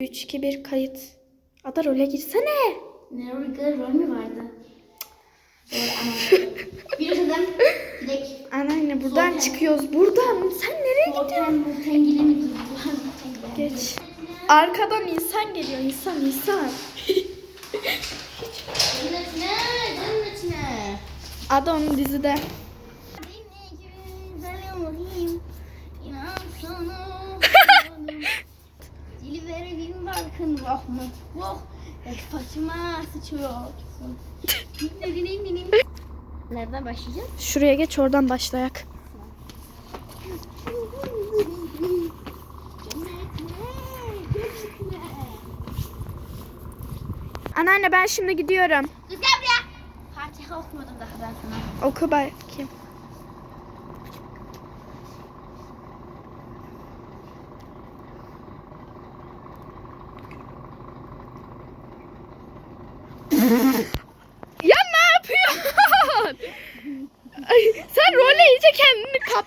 3, 2, 1 kayıt. Ada role girsene. Ne rol, rol mü vardı? Bir öteden gidek. Anneanne buradan Zaten- çıkıyoruz. Buradan. Sen nereye gidiyorsun? Bu tengili mi? Geç. Arkadan insan geliyor. İnsan insan. Cennetine, cennetine. Ada onun dizide. Beni güzelim, inan sana. Vereyim bakın rahmet. Oh, başıma sıçıyor. Nereden başlayacağız? Şuraya geç oradan başlayak. Anneanne ben şimdi gidiyorum. Kız gel buraya. Fatiha okumadım daha ben sana. Oku bakayım. Ya ne yapıyorsun? Ay, sen role iyice kendini yapıyor?